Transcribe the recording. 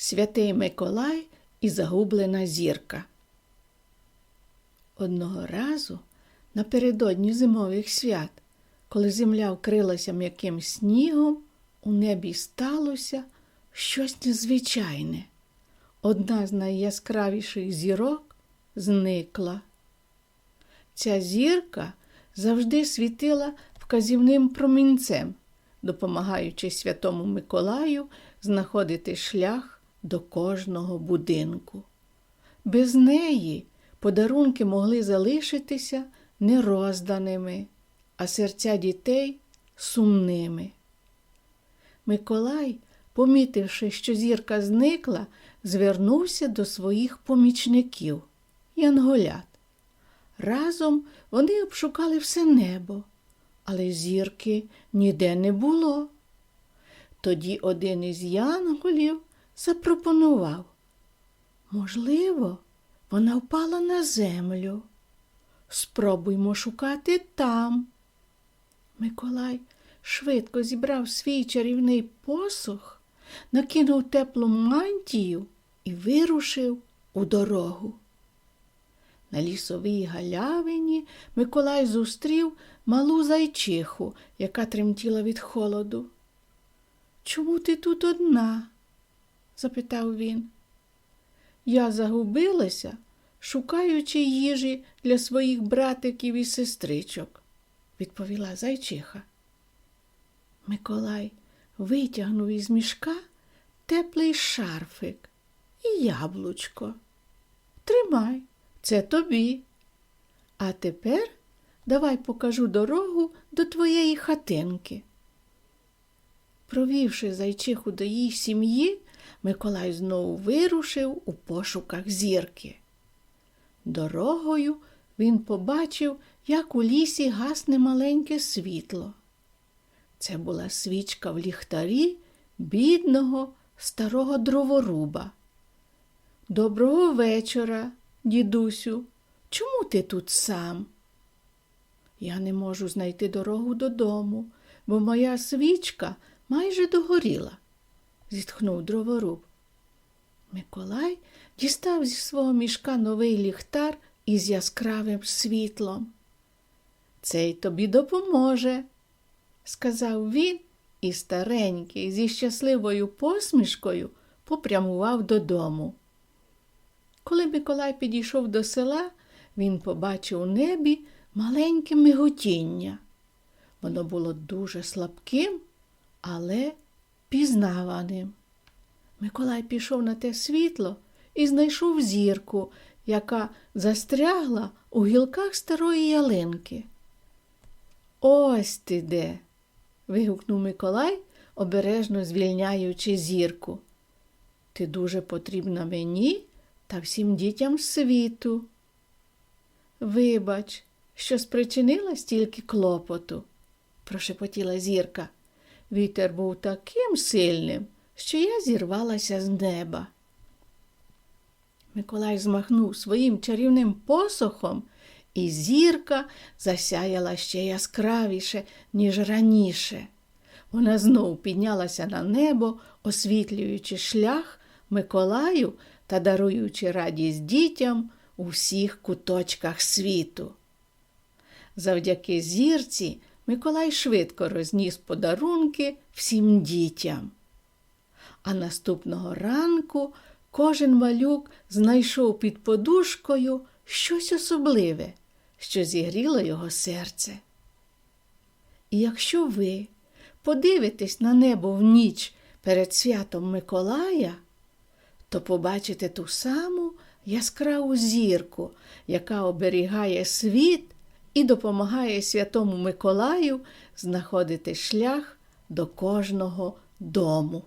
Святий Миколай і загублена зірка. Одного разу напередодні зимових свят, коли земля вкрилася м'яким снігом, у небі сталося щось незвичайне. Одна з найяскравіших зірок зникла. Ця зірка завжди світила вказівним промінцем, допомагаючи святому Миколаю знаходити шлях до кожного будинку. Без неї подарунки могли залишитися нерозданими, а серця дітей сумними. Миколай, помітивши, що зірка зникла, звернувся до своїх помічників янголят. Разом вони обшукали все небо, але зірки ніде не було. Тоді один із янголів запропонував можливо, вона впала на землю. Спробуймо шукати там. Миколай швидко зібрав свій чарівний посох, накинув теплу мантію і вирушив у дорогу. На лісовій галявині Миколай зустрів малу зайчиху, яка тремтіла від холоду. Чому ти тут одна? Запитав він. Я загубилася, шукаючи їжі для своїх братиків і сестричок, відповіла зайчиха. Миколай витягнув із мішка теплий шарфик і яблучко. Тримай, це тобі. А тепер давай покажу дорогу до твоєї хатинки. Провівши зайчиху до її сім'ї, Миколай знову вирушив у пошуках зірки. Дорогою він побачив, як у лісі гасне маленьке світло. Це була свічка в ліхтарі бідного старого дроворуба. Доброго вечора, дідусю. Чому ти тут сам? Я не можу знайти дорогу додому, бо моя свічка майже догоріла, зітхнув дроворуб. Миколай дістав зі свого мішка новий ліхтар із яскравим світлом. Цей тобі допоможе, сказав він і старенький зі щасливою посмішкою попрямував додому. Коли Миколай підійшов до села, він побачив у небі маленьке миготіння. Воно було дуже слабким, але пізнаваним. Миколай пішов на те світло і знайшов зірку, яка застрягла у гілках старої ялинки. Ось ти де. вигукнув Миколай, обережно звільняючи зірку. Ти дуже потрібна мені та всім дітям світу. Вибач, що спричинила стільки клопоту, прошепотіла зірка. Вітер був таким сильним, що я зірвалася з неба. Миколай змахнув своїм чарівним посохом, і зірка засяяла ще яскравіше, ніж раніше. Вона знов піднялася на небо, освітлюючи шлях Миколаю та даруючи радість дітям у всіх куточках світу. Завдяки зірці Миколай швидко розніс подарунки всім дітям. А наступного ранку кожен малюк знайшов під подушкою щось особливе, що зігріло його серце. І якщо ви подивитесь на небо в ніч перед святом Миколая, то побачите ту саму яскраву зірку, яка оберігає світ і допомагає святому Миколаю знаходити шлях до кожного дому.